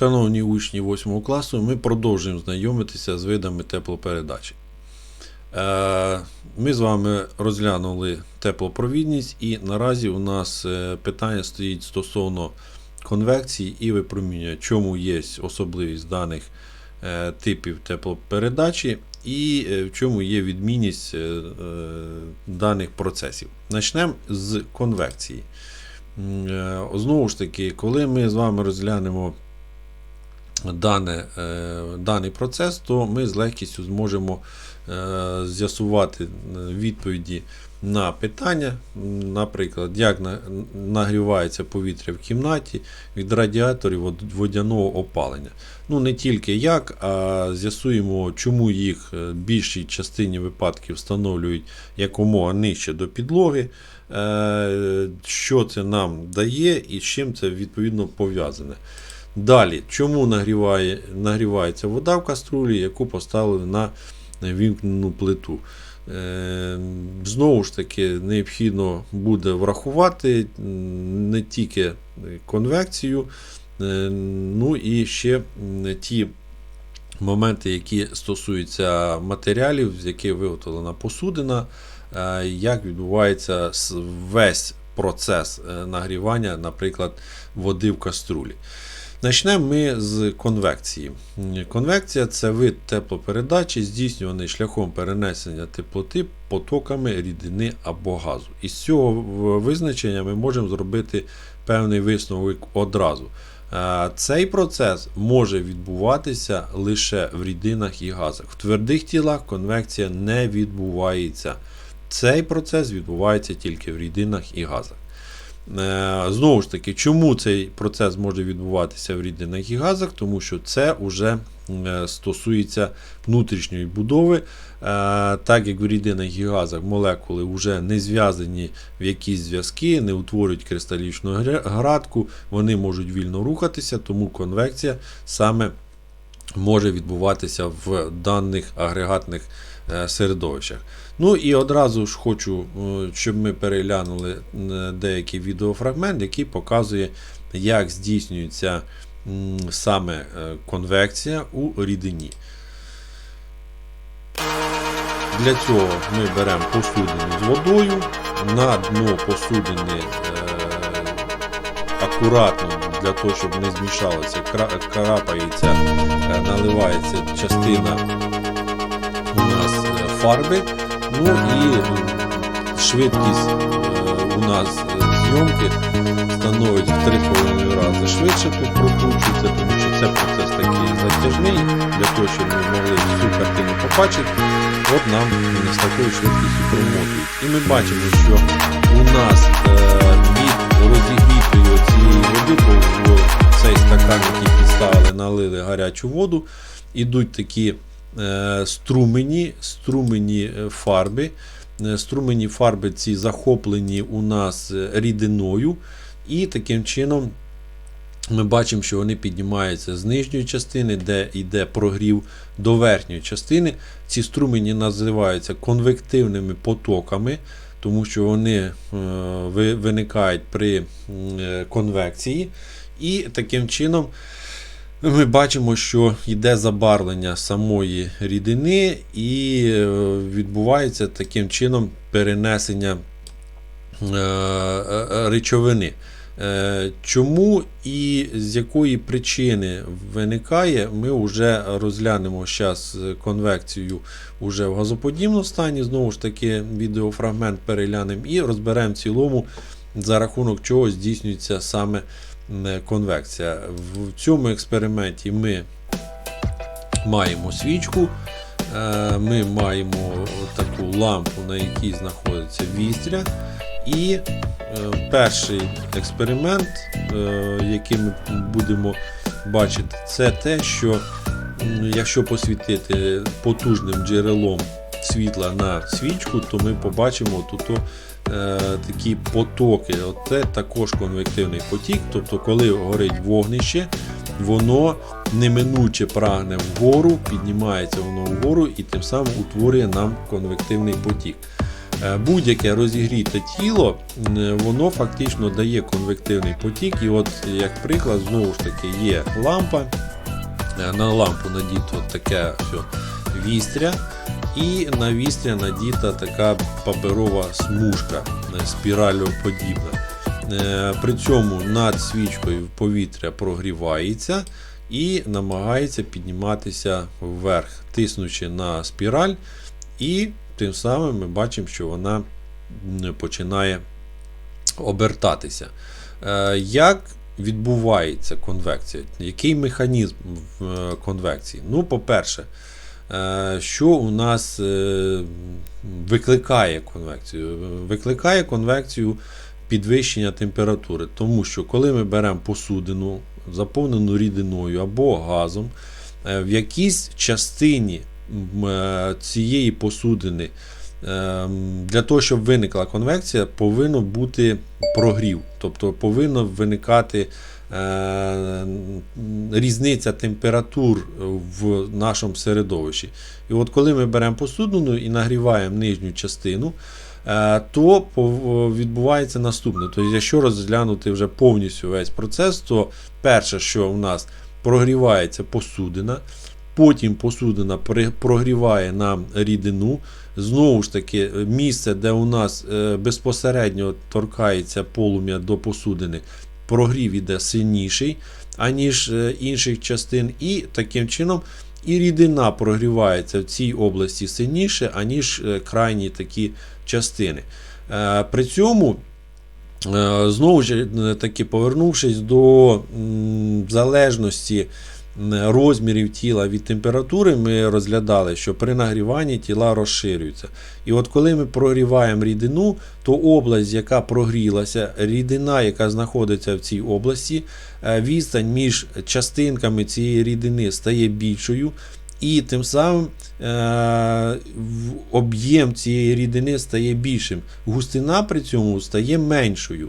Шановні учні 8 класу, ми продовжуємо знайомитися з видами теплопередачі. Е, Ми з вами розглянули теплопровідність, і наразі у нас е, питання стоїть стосовно конвекції і випромінювання, чому є особливість даних е, типів теплопередачі і в чому є відмінність даних процесів. Почнемо з конвекції. Знову ж таки, коли ми з вами розглянемо дане, е, даний процес, то ми з легкістю зможемо е, з'ясувати е, відповіді на питання, наприклад, як нагрівається повітря в кімнаті від радіаторів водяного опалення. Ну, не тільки як, а з'ясуємо, чому їх в більшій частині випадків встановлюють якомога нижче до підлоги, що це нам дає і з чим це відповідно пов'язане. Далі, чому нагріває, нагрівається вода в каструлі, яку поставили на вімкнену плиту. Е, Знову ж таки, необхідно буде врахувати не тільки конвекцію, е, ну і ще ті моменти, які стосуються матеріалів, з яких виготовлена посудина, е, як відбувається весь процес нагрівання, наприклад, води в каструлі. Почнемо ми з конвекції. Конвекція це вид теплопередачі, здійснюваний шляхом перенесення теплоти потоками рідини або газу. Із цього визначення ми можемо зробити певний висновок одразу. Е, Цей процес може відбуватися лише в рідинах і газах. В твердих тілах конвекція не відбувається. Цей процес відбувається тільки в рідинах і газах. Е, Знову ж таки, чому цей процес може відбуватися в рідинах і газах? Тому що це вже е, стосується внутрішньої будови, Е, так як в рідинах і газах молекули вже не зв'язані в якісь зв'язки, не утворюють кристалічну градку, вони можуть вільно рухатися, тому конвекція саме може відбуватися в даних агрегатних середовищах. Ну і одразу ж хочу, е, щоб ми переглянули е, деякий відеофрагмент, який показує, як здійснюється саме е, конвекція у рідині. Для цього ми беремо посудину з водою, на дно посудини е, акуратно, для того, щоб не змішалося, крапається, е, наливається частина е, фарби. Ну і е, швидкість е, у нас е, зйомки становить в 3,5 рази швидше прокручується, тому що це процес такий затяжний, для того, щоб ми могли всю картину побачити, от нам з такою швидкістю промотують. І ми бачимо, що у нас від розігрітої цієї води, в цей стакан, який підставили, налили гарячу воду, ідуть такі струмені, струмені е, фарби. Е, Струмені фарби ці захоплені у нас е, рідиною, і таким чином ми бачимо, що вони піднімаються з нижньої частини, де йде прогрів до верхньої частини. Ці струмені називаються конвективними потоками, тому що вони е, виникають при е, конвекції. І таким чином ми бачимо, що йде забарвлення самої рідини, і е, відбувається таким чином перенесення е, е, речовини. Чому і з якої причини виникає, ми вже розглянемо зараз конвекцію уже в газоподібному стані. Знову ж таки, відеофрагмент переглянемо і розберемо в цілому, за рахунок чого здійснюється саме конвекція. В цьому експерименті ми маємо свічку, е, ми маємо таку лампу, на якій знаходиться вістря. І е, перший експеримент, е, який ми будемо бачити, це те, що якщо посвітити потужним джерелом світла на свічку, то ми побачимо тут такі потоки. Це також конвективний потік. Тобто, коли горить вогнище, воно неминуче прагне вгору, піднімається воно вгору і тим самим утворює нам конвективний потік. Е, Будь-яке розігріте тіло, воно фактично дає конвективний потік. І от, як приклад, знову ж таки, є лампа. Е, На лампу надіто таке що, вістря, і навістря надіта така паперова смужка е, спіралеподібна. Е, При цьому над свічкою повітря прогрівається і намагається підніматися вверх, тиснучи на спіраль, і тим самим ми бачимо, що вона починає обертатися. Е, Як відбувається конвекція? Який механізм конвекції? Ну, по-перше, що у нас е, викликає конвекцію? Викликає конвекцію підвищення температури, тому що коли ми беремо посудину, заповнену рідиною або газом, е, в якійсь частині е, цієї посудини Для того, щоб виникла конвекція, повинно бути прогрів, тобто повинно виникати е, різниця температур в нашому середовищі. І от коли ми беремо посудину і нагріваємо нижню частину, е, то відбувається наступне. Тобто, якщо розглянути вже повністю весь процес, то перше, що у нас прогрівається посудина, потім посудина прогріває нам рідину. Знову ж таки, місце, де у нас е, безпосередньо торкається полум'я до посудини, прогрів іде сильніший, аніж е, інших частин, і таким чином і рідина прогрівається в цій області сильніше, аніж е, крайні такі частини. Е, При цьому, знову ж таки, повернувшись до залежності розмірів тіла від температури, ми розглядали, що при нагріванні тіла розширюються. І от коли ми прогріваємо рідину, то область, яка прогрілася, рідина, яка знаходиться в цій області, е, відстань між частинками цієї рідини стає більшою. І тим самим е, об'єм цієї рідини стає більшим. Густина при цьому стає меншою.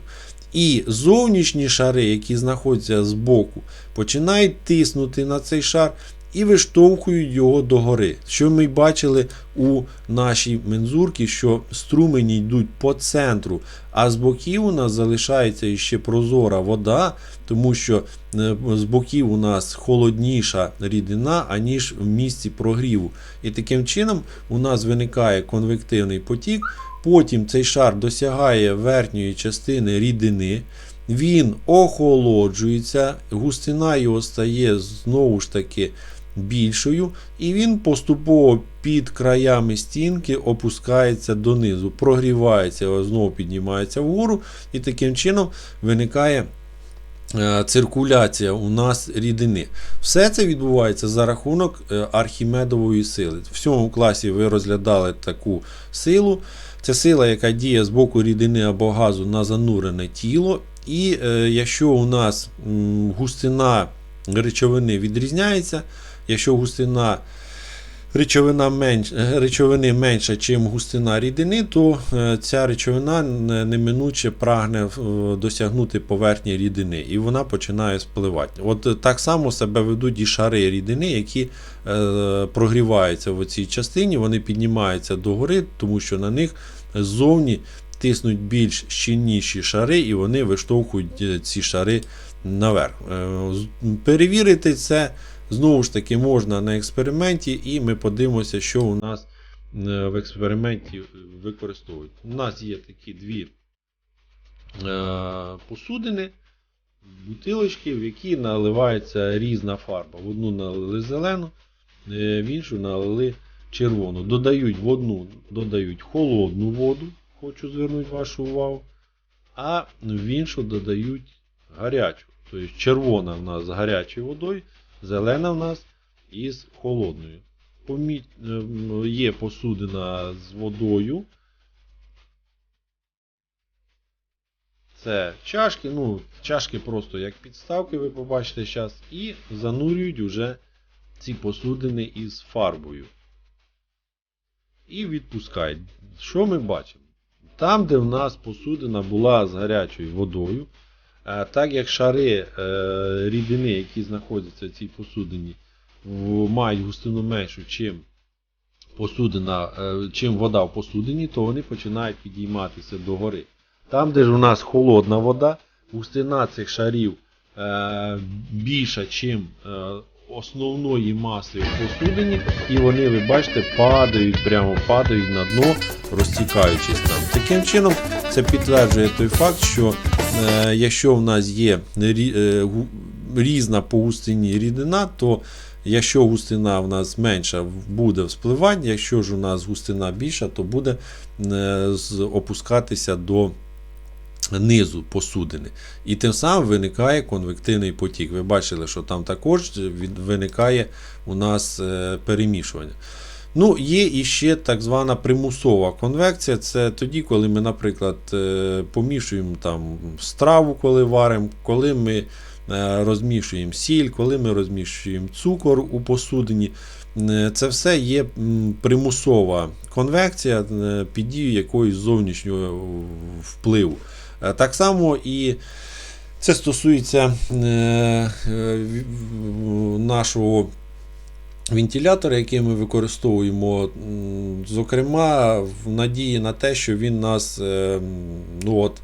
І зовнішні шари, які знаходяться збоку, починають тиснути на цей шар і виштовхують його догори. Що ми бачили у нашій мензурці, що струмені йдуть по центру, а з боків у нас залишається іще прозора вода, тому що е, з боків у нас холодніша рідина, аніж в місці прогріву. І таким чином у нас виникає конвективний потік. Потім цей шар досягає верхньої частини рідини, він охолоджується, густина його стає знову ж таки більшою, і він поступово під краями стінки опускається донизу, прогрівається, знову піднімається вгору, і таким чином виникає е, циркуляція у нас рідини. Все це відбувається за рахунок е, архімедової сили. В цьому класі ви розглядали таку силу. Це сила, яка діє з боку рідини або газу на занурене тіло. І е, якщо у нас густина речовини відрізняється, якщо густина речовина менш, е, речовини менша, ніж густина рідини, то е, ця речовина неминуче прагне е, досягнути поверхні рідини, і вона починає спливати. От так само себе ведуть і шари рідини, які прогріваються в цій частині, вони піднімаються догори, тому що на них ззовні тиснуть більш щільніші шари, і вони виштовхують ці шари наверх. Перевірити це знову ж таки можна на експерименті, і ми подивимося, що у нас е, в експерименті використовують. У нас є такі дві е, посудини, бутилочки, в які наливається різна фарба. В одну налили зелену, е, в іншу налили червону. Додають в одну додають холодну воду, хочу звернути вашу увагу, а в іншу додають гарячу. Тобто червона в нас з гарячою водою, зелена в нас із холодною. Помі... ем, Є посудина з водою. Це чашки, ну, чашки просто як підставки, ви побачите зараз, і занурюють уже ці посудини із фарбою. І відпускають. Що ми бачимо? Там, де в нас посудина була з гарячою водою, так як шари е, рідини, які знаходяться в цій посудині, мають густину меншу, чим посудина, е, чим вода в посудині, то вони починають підійматися догори. Там, де ж у нас холодна вода, густина цих шарів е, більша, ніж основної маси в посудині, і вони, ви бачите, падають, прямо падають на дно, розтікаючись там. Таким чином, це підтверджує той факт, що якщо в нас є е, різна по густині рідина, то якщо густина в нас менша, буде вспливати, якщо ж у нас густина більша, то буде е, опускатися до низу посудини. І тим самим виникає конвективний потік. Ви бачили, що там також виникає у нас е, перемішування. Ну, є іще так звана примусова конвекція. Це тоді, коли ми, наприклад, е, помішуємо там страву, коли варимо, коли ми е, розмішуємо сіль, коли ми розмішуємо цукор у посудині. Е, Це все є примусова конвекція під дією якоїсь зовнішнього впливу. Так само і це стосується нашого вентилятора, який ми використовуємо, зокрема, в надії на те, що він нас е, ну от,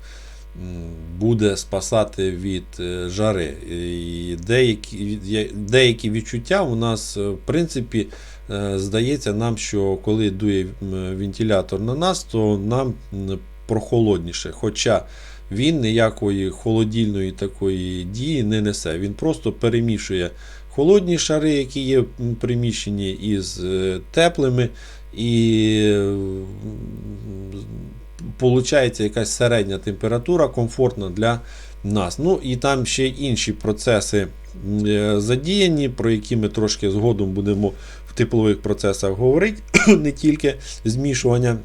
буде спасати від е, жари. І деякі, деякі відчуття у нас, е, в принципі, здається нам, що коли дує вентилятор на нас, то нам прохолодніше. Хоча він ніякої холодільної такої дії не несе. Він просто перемішує холодні шари, які є в приміщенні, із е, теплими, і виходить якась середня температура, комфортна для нас. Ну і там ще інші процеси е, задіяні, про які ми трошки згодом будемо в теплових процесах говорити, не тільки змішування.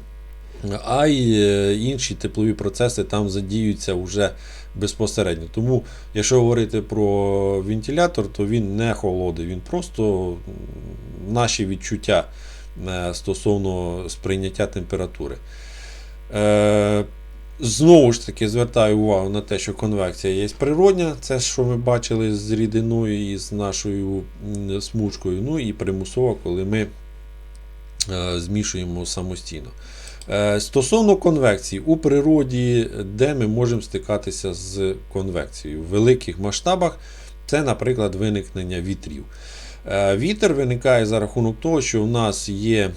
А й е, інші теплові процеси там задіюються вже безпосередньо. Тому, якщо говорити про вентилятор, то він не холодний, він просто наші відчуття е, стосовно сприйняття температури. Е, Знову ж таки звертаю увагу на те, що конвекція є природня, це що ми бачили з рідиною і з нашою смужкою. Ну і примусова, коли ми е, змішуємо самостійно. Е, Стосовно конвекції, у природі, де ми можемо стикатися з конвекцією в великих масштабах, це, наприклад, виникнення вітрів. Е, Вітер виникає за рахунок того, що в нас є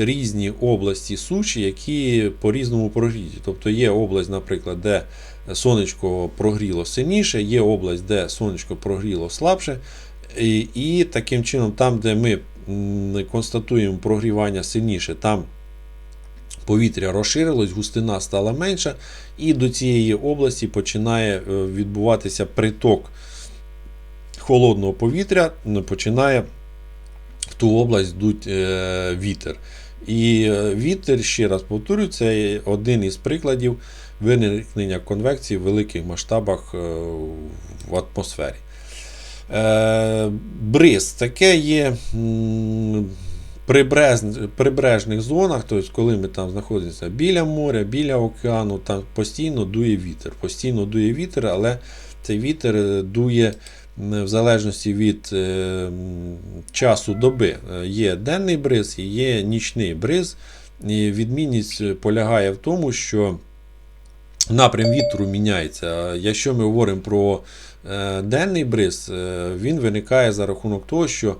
різні області суші, які по-різному прогріті. Тобто є область, наприклад, де сонечко прогріло сильніше, є область, де сонечко прогріло слабше. І, і таким чином, там, де ми констатуємо прогрівання сильніше, там повітря розширилось, густина стала менша, і до цієї області починає е, відбуватися приток холодного повітря, починає в ту область дуть е, вітер. І е, вітер, ще раз повторюю, це один із прикладів виникнення конвекції в великих масштабах в атмосфері. Бриз таке є прибережних зонах, тобто, коли ми там знаходимося біля моря, біля океану, там постійно дує вітер. Постійно дує вітер, але цей вітер е, дує в залежності від е, часу доби. Е, Є денний бриз і є нічний бриз. І відмінність полягає в тому, що напрям вітру міняється. Якщо ми говоримо про денний бриз, він виникає за рахунок того, що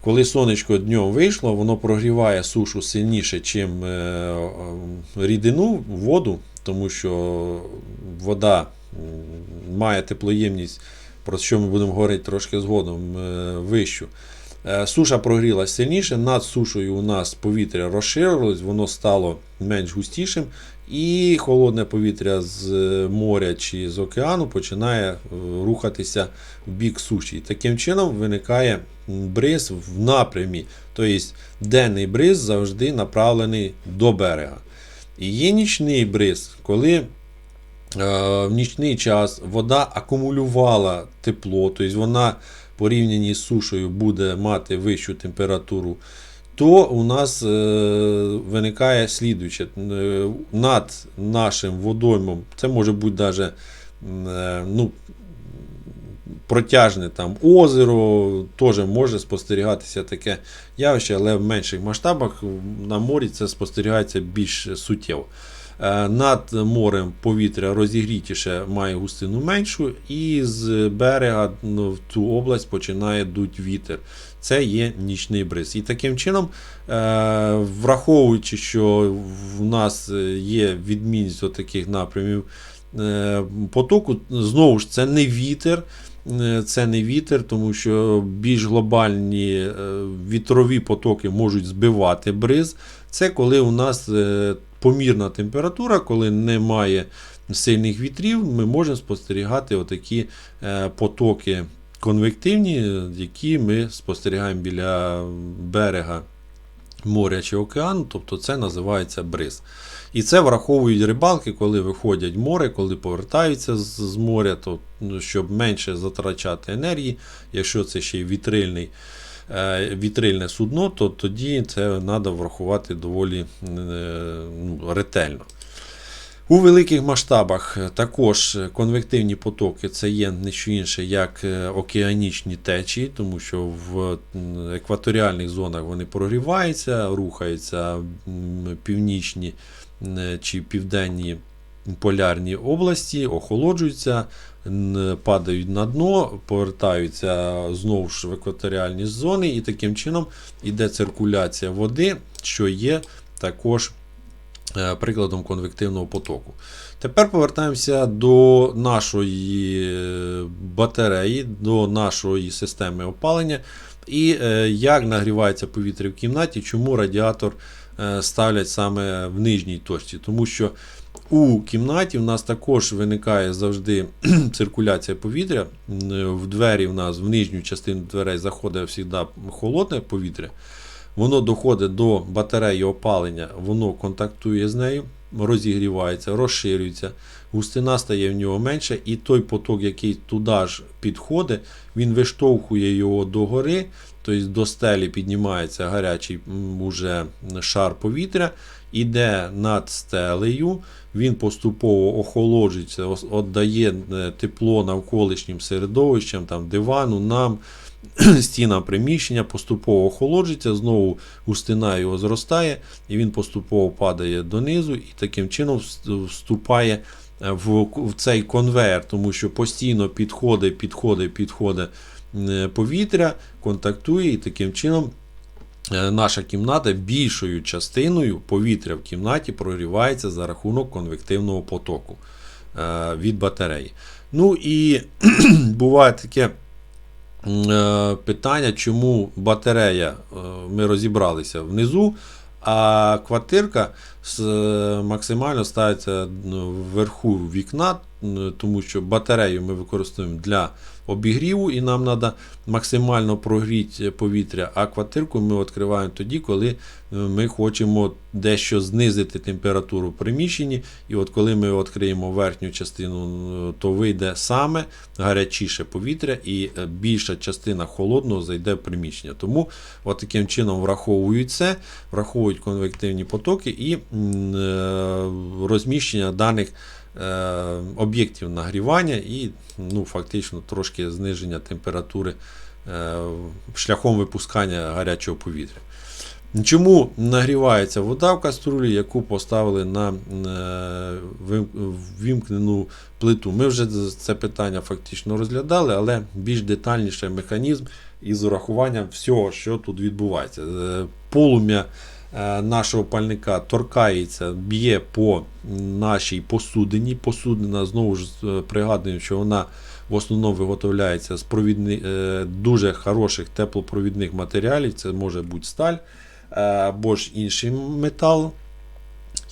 коли сонечко днем вийшло, воно прогріває сушу сильніше, ніж рідину, воду, тому що вода має теплоємність, про що ми будемо говорити трошки згодом е, вищу. Е, Суша прогрілася сильніше, над сушою у нас повітря розширилось, воно стало менш густішим, і холодне повітря з е, моря чи з океану починає е, рухатися в бік суші. І таким чином виникає бриз в напрямі. Тобто денний бриз завжди направлений до берега. І є нічний бриз, коли е, в нічний час вода акумулювала тепло, тобто вона порівнянні з сушею буде мати вищу температуру, то у нас е, виникає слідуюче. Е, Над нашим водоймом, це може бути навіть ну, протяжне там озеро, теж може спостерігатися таке явище, але в менших масштабах на морі це спостерігається більш суттєво. Е, Над морем повітря розігрітіше має густину меншу, і з берега ну, в ту область починає дуть вітер. Це є нічний бриз. І таким чином, е, враховуючи, що в нас є відмінність таких напрямів е, потоку, знову ж це не вітер. Е, Це не вітер, тому що більш глобальні е, вітрові потоки можуть збивати бриз. Це коли у нас е, помірна температура, коли немає сильних вітрів, ми можемо спостерігати отакі потоки конвективні, які ми спостерігаємо біля берега моря чи океану, тобто це називається бриз. І це враховують рибалки, коли виходять в море, коли повертаються з, моря, то, ну, щоб менше затрачати енергії, якщо це ще й вітрильний, е, вітрильне судно, то тоді це треба врахувати доволі е, ну, ретельно. У великих масштабах е, також конвективні потоки це є не що інше, як е, океанічні течії, тому що в екваторіальних зонах вони прогріваються, рухаються північні чи південні полярні області, охолоджуються, падають на дно, повертаються знову ж в екваторіальні зони, і таким чином йде циркуляція води, що є також е, прикладом конвективного потоку. Тепер повертаємося до нашої е, батареї, до нашої системи опалення. І е, як нагрівається повітря в кімнаті, чому радіатор е, ставлять саме в нижній точці. Тому що у кімнаті в нас також виникає завжди циркуляція повітря. В двері в нас в нижню частину дверей заходить завжди холодне повітря. Воно доходить до батареї опалення, воно контактує з нею, розігрівається, розширюється, густина стає в нього менше, і той поток, який туди ж підходить, він виштовхує його догори, тобто до стелі піднімається гарячий уже шар повітря, іде над стелею, він поступово охолоджується, віддає е, тепло навколишнім середовищам, там, дивану, нам, стінам приміщення, поступово охолоджується, знову густина його зростає, і він поступово падає донизу, і таким чином вступає е, в, в цей конвейер, тому що постійно підходить, підходить, підходить е, повітря, контактує, і таким чином е, наша кімната більшою частиною повітря в кімнаті прогрівається за рахунок конвективного потоку від батареї. Ну і буває таке питання, чому батарея, е, ми розібралися внизу, а квартирка е, максимально ставиться ну, вверху вікна, тому що батарею ми використовуємо для обігріву і нам треба максимально прогріти повітря, а квартирку ми відкриваємо тоді, коли е, ми хочемо дещо знизити температуру в приміщенні. І от коли ми відкриємо верхню частину, то вийде саме гарячіше повітря і е, більша частина холодного зайде в приміщення. Тому от таким чином враховують це, враховують конвективні потоки і е, розміщення даних об'єктів нагрівання і ну, фактично трошки зниження температури е, шляхом випускання гарячого повітря. Чому нагрівається вода в каструлі, яку поставили на е, вим- ввімкнену плиту? Ми вже це питання фактично розглядали, але більш детальніше механізм із урахуванням всього, що тут відбувається. Е, Полум'я е, нашого пальника торкається, б'є по нашій посудині. Посудина, знову ж е, пригадуємо, що вона в основному виготовляється з провідни, е, дуже хороших теплопровідних матеріалів. Це може бути сталь е, або ж інший метал.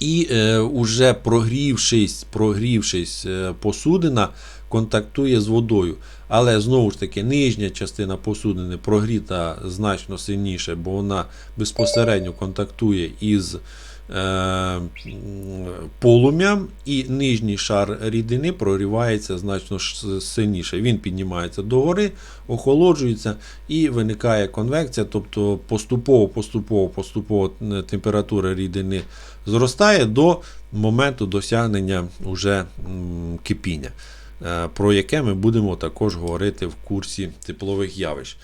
І е, уже прогрівшись, прогрівшись, е, посудина контактує з водою. Але знову ж таки, нижня частина посудини прогріта значно сильніше, бо вона безпосередньо контактує із е, полум'ям, і нижній шар рідини прогрівається значно сильніше. Він піднімається догори, охолоджується і виникає конвекція, тобто поступово, поступово, поступово температура рідини зростає до моменту досягнення уже кипіння. Е, про яке ми будемо також говорити в курсі теплових явищ.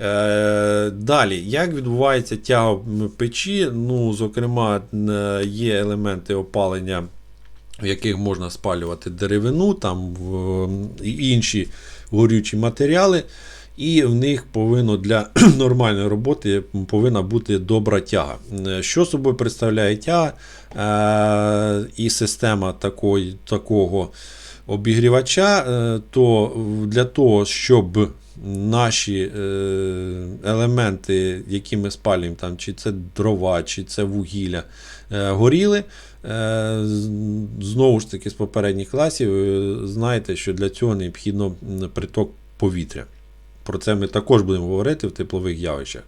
Е, Далі, як відбувається тяга печі? Ну, зокрема, є елементи опалення, в яких можна спалювати деревину, там інші горючі матеріали. І в них повинно для нормальної роботи повинна бути добра тяга. Що собою представляє тяга е, і система такої, такого обігрівача, е, то для того, щоб наші е, елементи, які ми спалюємо, там, чи це дрова, чи це вугілля, е, горіли. Знову ж таки, з попередніх класів, знаєте, що для цього необхідно приток повітря. Про це ми також будемо говорити в теплових явищах.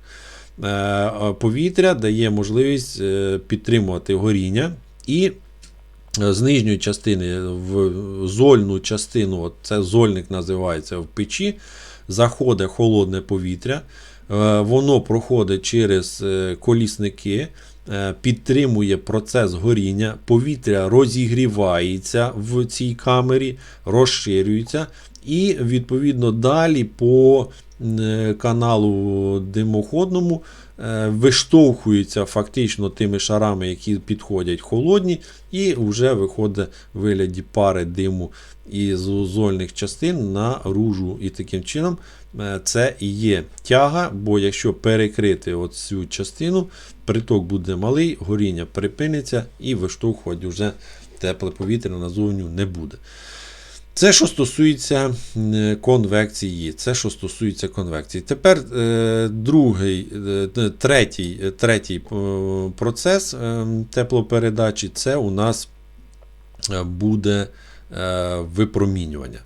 Повітря дає можливість підтримувати горіння і з нижньої частини в зольну частину, це зольник називається в печі, заходить холодне повітря, е, воно проходить через е, колісники, е, підтримує процес горіння, повітря розігрівається в цій камері, розширюється, і відповідно далі по е, каналу димоходному е, виштовхуються фактично тими шарами, які підходять холодні, і вже виходить в вигляді пари диму із зольних частин наружу. І таким чином е, це і є тяга, бо якщо перекрити цю частину, приток буде малий, горіння припиниться і виштовхувати вже тепле повітря назовню не буде. Це що стосується е, конвекції. Це що стосується конвекції. Тепер е, другий, е, третій, третій процес теплопередачі це у нас буде випромінювання.